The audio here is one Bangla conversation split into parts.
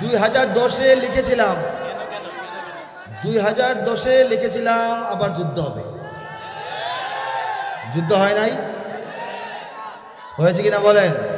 দুই হাজার দশে লিখেছিলাম। দুই হাজার দশে লিখেছিলাম, আবার যুদ্ধ হবে। যুদ্ধ হয় নাই? হয়েছে কিনা বলেন?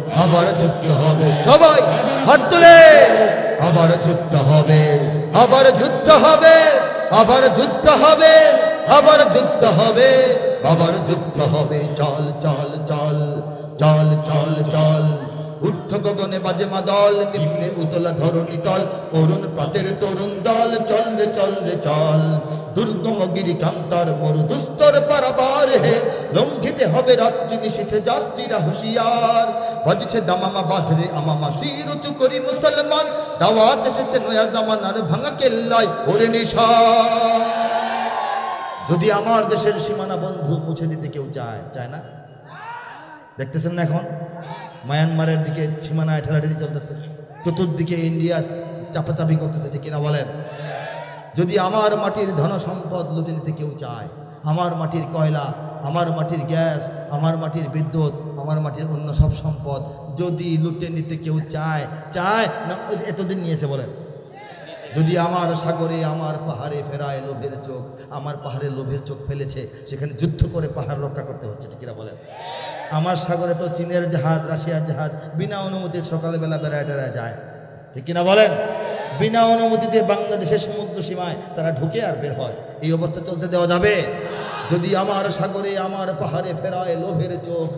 আবার যুদ্ধ হবে সবাই হাত তুলে। আবার যুদ্ধ হবে, আবার যুদ্ধ হবে, আবার যুদ্ধ হবে, আবার যুদ্ধ হবে, আবার যুদ্ধ হবে। চল চল চল চল চল চল। ঊর্ধ্ব গগনে বাজে মাদল নিম্নে উতলা ধরণী তল অরুণ পাতের তরুণ দল। চল চল চল। দুর্গম গিরি কান্তার মরু দুস্তর পারাবার হে। লঙ্ঘিতে হবে রাত্রি নিশীথে যাত্রীরা হুঁশিয়ার। বাজছে দামামা বাঁধরে আমামা শির উঁচু করি মুসলমান। দাওয়াত এসেছে নয়া জামানার ভাঙা কেল্লায়, ওরে নিশা। যদি আমার দেশের সীমানা বন্ধু মুছে দিতে কেউ চায় চায় না? দেখতেছেন না এখন? মায়ানমারের দিকে সীমানায় ঠেলাঠেলি চলতেছে। চতুর্দিকে ইন্ডিয়া চাপাচাপি করতেছে, ঠিক কিনা বলেন? যদি আমার মাটির ধন সম্পদ লুটে নিতে কেউ চায়, আমার মাটির কয়লা, আমার মাটির গ্যাস, আমার মাটির বিদ্যুৎ, আমার মাটির অন্য সব সম্পদ যদি লুটে নিতে কেউ চায় চায় না এতদিন নিয়েছে বলেন। যদি আমার সাগরে আমার পাহাড়ে ফেরায় লোভের চোখ, আমার পাহাড়ে লোভের চোখ ফেলেছে, সেখানে যুদ্ধ করে পাহাড় রক্ষা করতে হচ্ছে, ঠিক কিনা বলেন? আমার সাগরে তো চীনের জাহাজ, রাশিয়ার জাহাজ, বিনা অনুমতির সকালবেলা বেড়ায় টেড়ায় যায়, ঠিক কিনা বলেন? বিনা অনুমতিতে বাংলাদেশের সমুদ্র সীমায় তারা ঢুকে আর বের হয়। এই অবস্থা চলতে দেওয়া যাবে? যদি আমার সাগরে, আমার পাহাড়ে ফেরায় লোভের চোখ,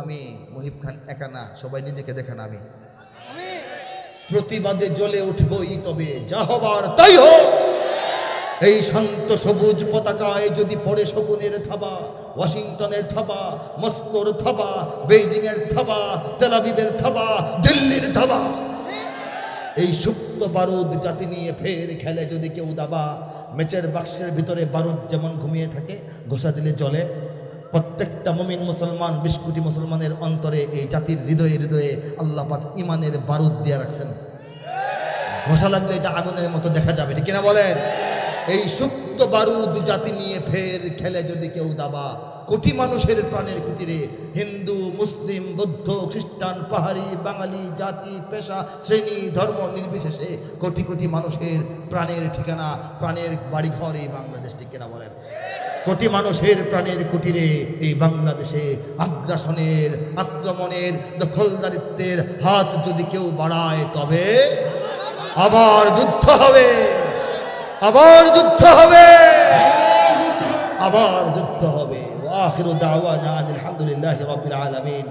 আমি মহিব খান একা না, সবাই নিজেকে দেখেন আমি। প্রতিবাদে জ্বলে উঠবই তবে, যা হবার তাই হোক। এই শান্ত সবুজ পতাকায় যদি পড়ে শকুনের থাবা, ওয়াশিংটনের থাবা, মস্কোর থাবা বেইজিং এর থাবা তেলাবিবের থাবা, দিল্লির থাবা। এই সুপ্ত বারুদ জাতি নিয়ে ফের খেলে যদি কেউ দাবা। মেচের বাক্সের ভিতরে বারুদ যেমন ঘুমিয়ে থাকে, ঘোষা দিলে চলে প্রত্যেকটা মমিন মুসলমান, বিস্কুটি কোটি মুসলমানের অন্তরে এই জাতির হৃদয়ে হৃদয়ে আল্লাহ পাক ইমানের বারুদ দিয়ে রাখছেন। ঘোষা লাগলে এটা আগুনের মতো দেখা যাবে, ঠিক কিনা বলেন? এই সুপ্ত বারুদ জাতি নিয়ে ফের খেলে যদি কেউ দাবা। কোটি মানুষের প্রাণের কুটিরে, হিন্দু, মুসলিম, বৌদ্ধ, খ্রিস্টান, পাহাড়ি, বাঙালি, জাতি, পেশা, শ্রেণি, ধর্ম নির্বিশেষে কোটি কোটি মানুষের প্রাণের ঠিকানা, প্রাণের বাড়িঘর এই বাংলাদেশ ঠিক কিনা বলেন। কোটি মানুষের প্রাণের কুটিরে এই বাংলাদেশে আগ্রাসনের, আক্রমণের, দখলদারিত্বের হাত যদি কেউ বাড়ায়, তবে আবার যুদ্ধ হবে। আবার যুদ্ধ হবে। আবার যুদ্ধ হবে। আলহামদুলিল্লাহি রাব্বিল আলামিন।